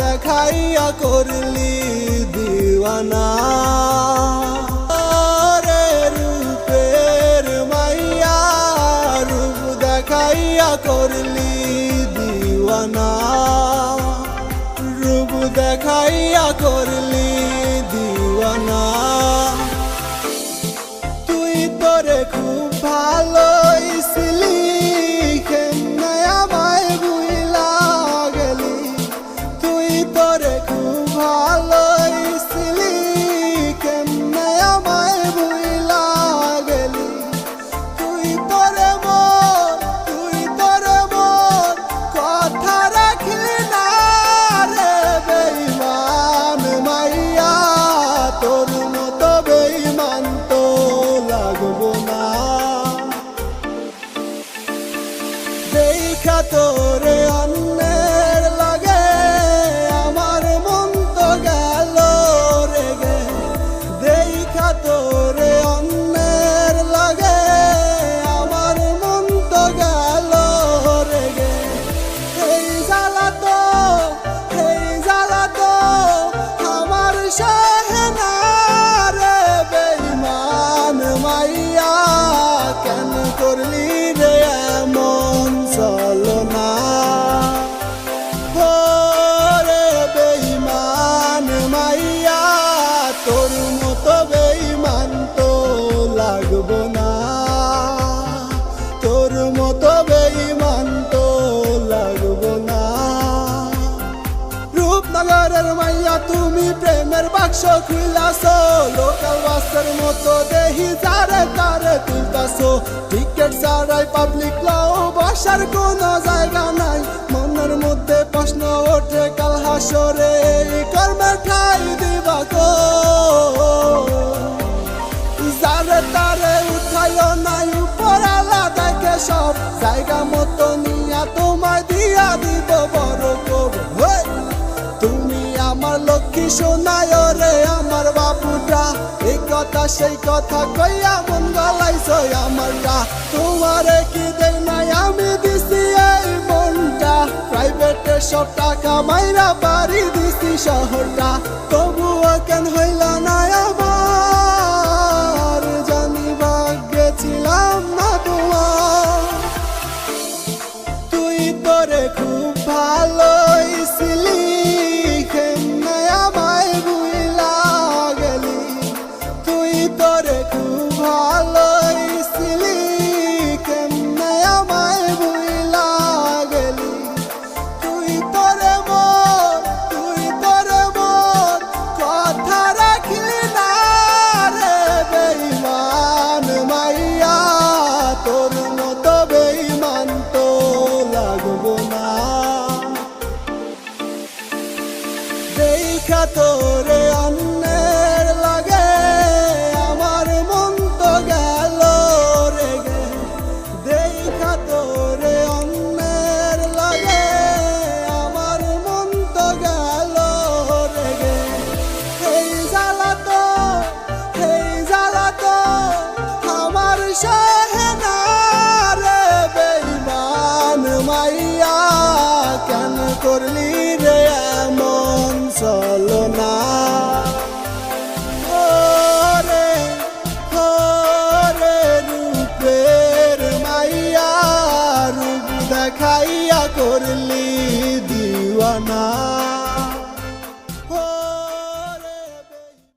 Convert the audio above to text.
দেখাইয়া করলি দিওয়ানা আরে রূপের মাইয়া রূপ দেখাইয়া করলি দিওয়ানা রূপ দেখাইয়া করলি দিওয়ানা তুই তোরে খুব ভালোইছিলি দেখা তোরে। মাইয়া, তুমি প্রেমের বাক্স খুইলাছো। লোকাল বাসের মতো দেহি যারে তারে তুলতাছো। টিকেট ছাড়াই পাবলিক লাও, বসার কোনো জায়গা নাই। মনের মধ্যে প্রশ্ন ওঠে, কাল হাসরে কর্মে ঠাই দিবা গো। যারে তারে উঠাইও নাই উপর দেখে সব। জায়গা মতো নিয়া তোমায় দিয়া দিব। শোনায় রে আমার বাপুটা। এই কথা, সেই কথা কইয়া মন গলাইছ আমারটা। তোমারে কি দেই নাই, আমি দিছি এই মনটা। প্রাইভেটে সব টাকা মাইরা বাড়ি দিছি শহরটা। তবুও কেন হইল না দেখা না। ওরে ওরে রূপের মাইয়া রূপ দেখাইয়া করলি দিওয়ানা।